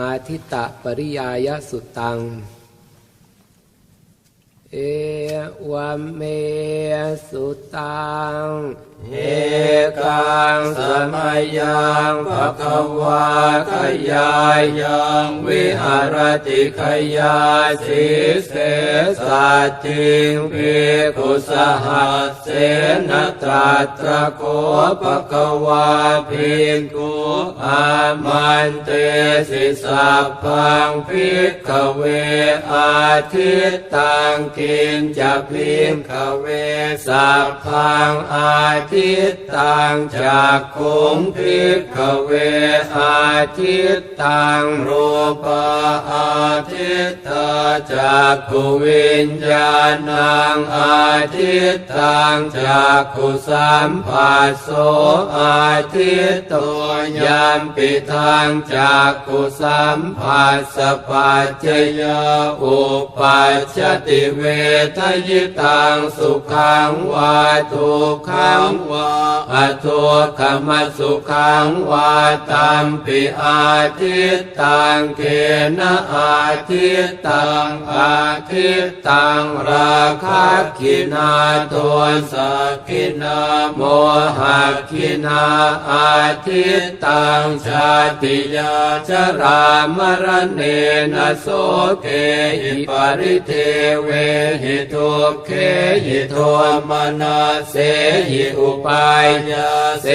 อาทิตตปริยายสุตัง เอวเมสุตัง เอกังสมัยยังภะคะวาขยายยังวิหารติขยาสิเสสัจิงภิกุสหัสเสนตราตะโคภะคะวาภิกุอามันเตสิสัพพังภิกเวอาทิตตังกินจะพิมขเวสัพพังอาทิตตังจากขุงภิกขเวอาทิตตังรูปอาทิตตาจากขุวิญญาณังอาทิตตังจากขุสัมผัสโสอาทิตโตยามปิทางจากขุสัมผัสสะปัจจยอุปัชชติเวทยิตังสุขังวาทุกขังวาอทุกขมสุขังวาตัมปิอาทิตตังเกนะอาทิตตังอาทิตตังราคะคินาตัวสักขินาโมหะคินาอาทิตตังชาติยาชรามรณเนนะโสเกหิปริเทเวหิทุกเขหิโทมนาเสหิอุปายาเส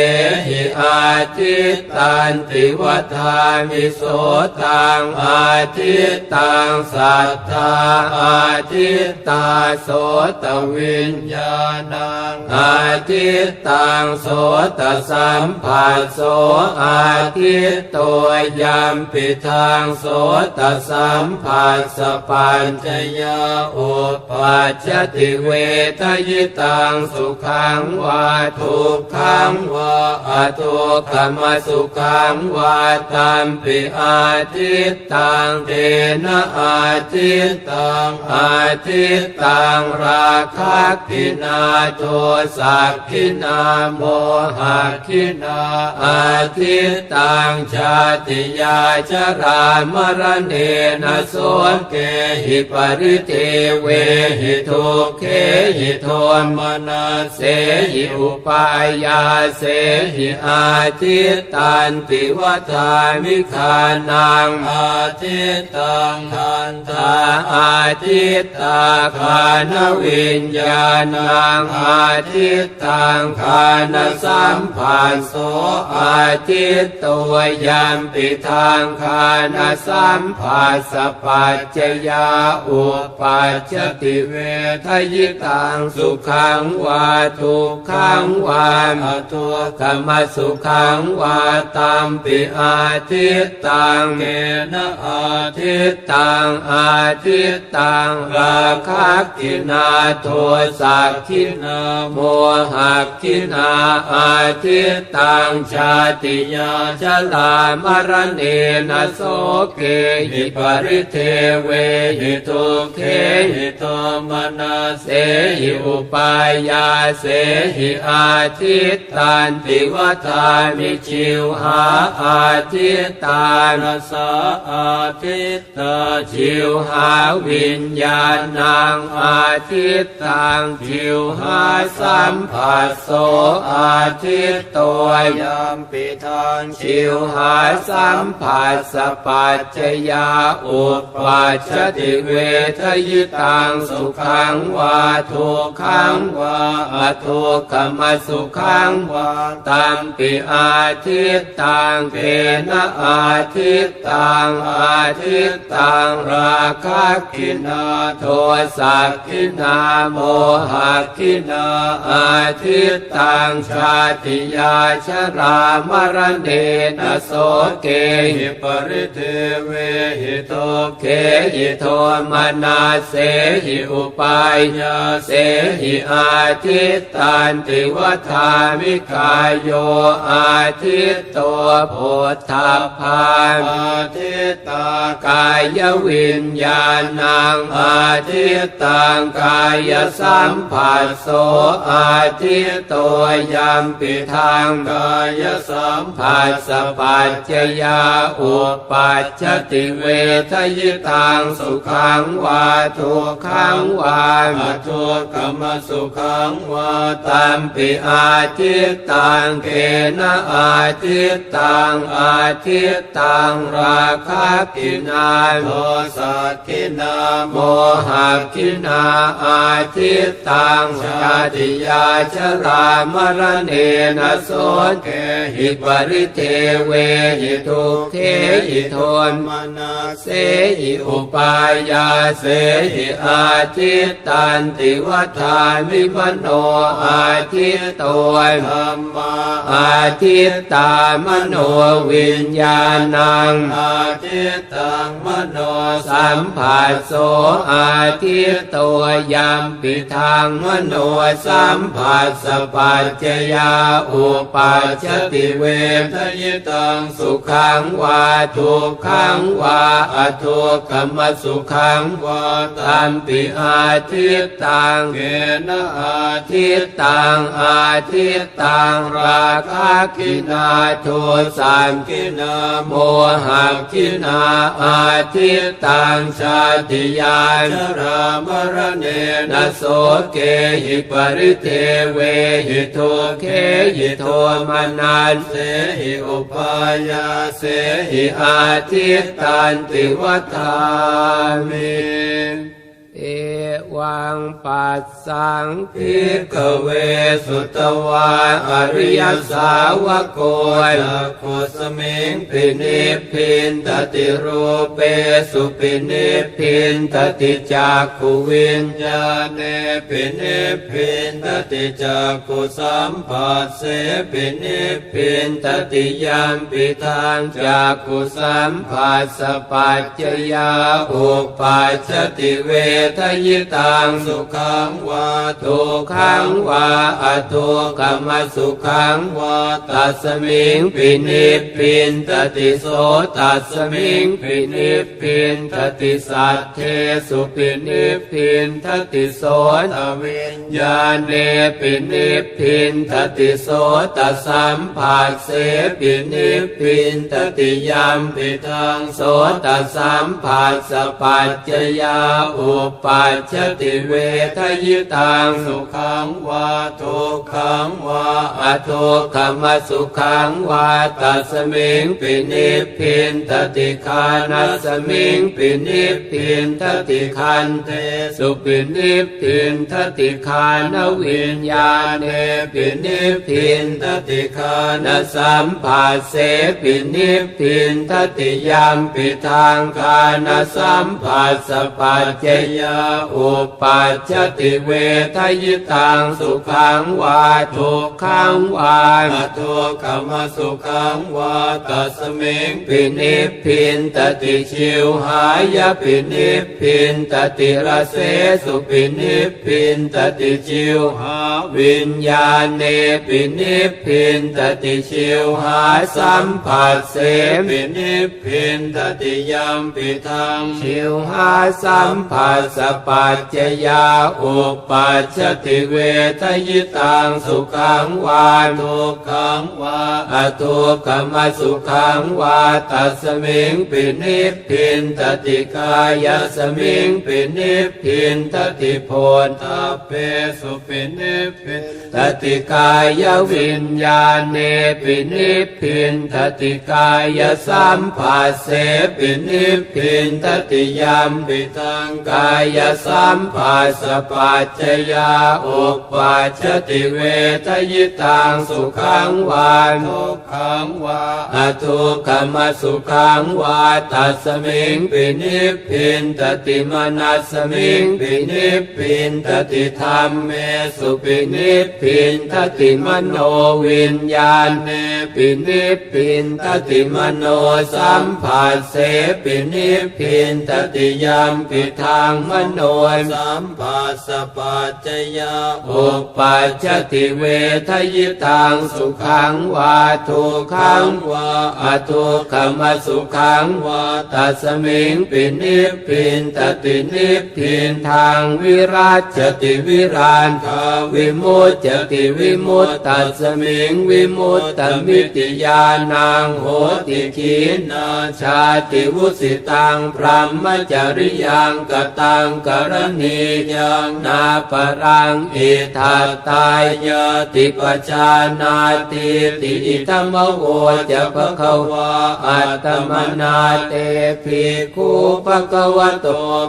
หิอาทิตตันติวัฏามิโสตังอาทิตตังสัทธาอาทิตตาโสตวิญญาณังอาทิตตังโสตสัมผัสโสอาทิตตัวยามปิทางโสตสัมผัสสะปัญจยาอุปัชชติเวทยิตังสุขังวาทุกขังวาอทุกขมสุขังวาตัมปิอาทิตตังเตนะอาทิตตังอาทิตตังราคะกินาโทสักขินาโมหะขินาอาทิตตังชาติยาชรามรณเนนะโสเกหิปริเทเวหิทุกเขหิโทมนาเสหิอุปายาเสหิอาทิตตันติวัฏามิคานังอาทิตตังทันตาอาทิตตาคานวิญญาณังอาทิตตังคานสัมผัสโสอาทิตตัวยามปิทางคานสัมผัสสปัจจยาอุปัชชติเวทยิตังสุขังวาทุกขังวาอทุกขมสุขังวาตัมปิอาทิตตังเมนะอาทิตตังอาทิตตังราคะกินาโทสักขินาโมหะกินาอาทิตตังชาติยาชลามรณเนนโสเกหิปริเทเวหิทุเขหิโทมนาเสหิอุปายาเสหิอาทิตตันติวัฏามิชิวหาอาทิตตานสาอาทิตตาชิวหาวิญญาณังอาทิตตังชิวหาสัมผัสโสอาทิตตัวยามปิทางชิวหาสัมผัสสะปัจจยาอุปัชชติเวทยิตังสุขังวาทุกขังวาอทุกขมสุขังวาตัมปิอาทิตตังเกนะอาทิตตังอาทิตตังราคะกินาโทสักขินาโมหะกินาอาทิตตังชาติยาชรามรณเนนโสเกหิปริเทเวหิโตเกหิโทมนาเสหิอุปายาเสหิอาทิตตันติวัฏามิกายโยอาทิตโตโพธาภานอาทิตตากายวิญญาณังอาทิตตังกายสัมผัสโสอาทิตโตยัมปิทางกายสัมผัสสะปัจจยาอุปัจจติเวทยิตังสุขังวาทุกขังวามาทุกขมสุขังวาตัมปิอาทิตตังเกนะอาทิตตังอาทิตตังราคะกินาโทสักกินาโมหะกินาอาทิตตังชาติยาชรามรณเนนะโสเกหิปริเทเวหิทุเทหิทนมนาเสหิอุปายาเสหิอาาทิตตันติวัฏามิมโนอาทิตโตธรรมอาทิตตามโนวิญญาณังอาทิตตังมโนสัมผัสโสอาทิตโตยัมปิทางมโนสัมผัสสปัจจยาอุปัจจติเวทยิตังสุขังวาทุกขังวาอทุกขมสุขังวาตัมปิอาทิตตังเกนะอาทิตตังอาทิตตังราคะกินาโทสามกินาโมหะกินาอาทิตตังชาติยาชรามรเนนโสเกหิปริเทเวหิโทเคหิโทมนันเสหิอุปายาเสหิอาทิตตันติวัฏามิ เอวังปัสสังพิกเวสุตวาอริยสาวโกจักขุสมิงปินิพินตติรูเปสุปินิพินตติจักขุวิญญาเนปินิพินตติจักขุสัมผัสเสปินิพินตติยามปิทางจักขุสัมผัสสปัจจยาอุปัจจติเวทยิตังสุขังวาทุขังวาอทุกขมสุขังวาตัสมิงปินิพพินตติโสตัสมิงปินิพพินตติสัทเทสุปินิพพินตติโสตวิญญาเนปินิพพินตติโสตสัมผัสเสปินิพพินตติยามปิทังโสตสัมผัสสปัจจยาอุปปัจจติเวทยิตังสุขังวาทุกขังวาอทุกขมสุขังวาตัสมิงปินิพินตติคานัสมิงปินิพินตติคันเทสุปินิพินตติคานวิญญาเนปินิพินตติคานสัมผัสเสปินิพินตติยามปิทางคานสัมผัสสะปัจเจยาอุปัจจติเวทยิตังสุขังวาทุกขังวาอทุกขมสุขังวาตัสมิงปินิพินตติชิวหายปินิพินตติระเสสุปินิพินตติชิวหาวิญญาเนปินิพินตติชิวหาสัมผัสเสปินิพพินตติยามปิทังชิวหาสัมผัสสปัจจยาอุปัจจติเวทยิตังสุขังวาทุกขังวาอทุกขมสุขังวาตัสมิงปินิพินตติกายสมิงปินิพินตติโพนทัพเพสุปินิพินตติกายวิญญาเนปินิพินตติกายสัมผัสเสปินิพพินตติยามปิทังกายยสัมผัสสะปัจจยาอุปัจจติเวทยิตังสุขังวาทุกขังวาอทุกขมสุขังวาตัสมิงปินิพินตติมนัสมิงปินิพินตติธรรมเมสุปินิพินตติมโนวิญญาณเนปินิพินตติมโนสัมผัสเสปินิพพินตติยามปิทางมโนสัมปัสสปัจจยาอุปัชชติเวทยิตังสุขังวาทุขังวาอทุกขมสุขังวาตัสมิงปินิพินตตินิพินทางวิราชติวิรานทาวิมุตจติวิมุตตัสมิงวิมุตตมิติยานังโหติขีนาชาติวุสิตังพรหมจริยังกตังกรณียังนาปรังอิทัตตายติปจานาติติอิธรรมโวจะภควาอัตตมนาเตภิกขุภควโต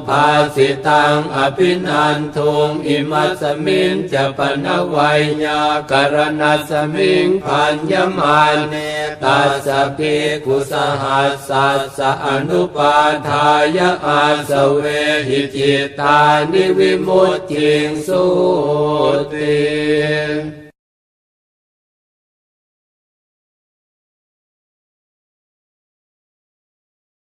ภาสิตังอภินันทุงอิมัสมิงจะปนวัยยากรณัสมิงพันยมานเนตัสสะภิกขุสหัสสัสะอนุปาทายอาสเวหิจิตานิวิมุตติงสุติ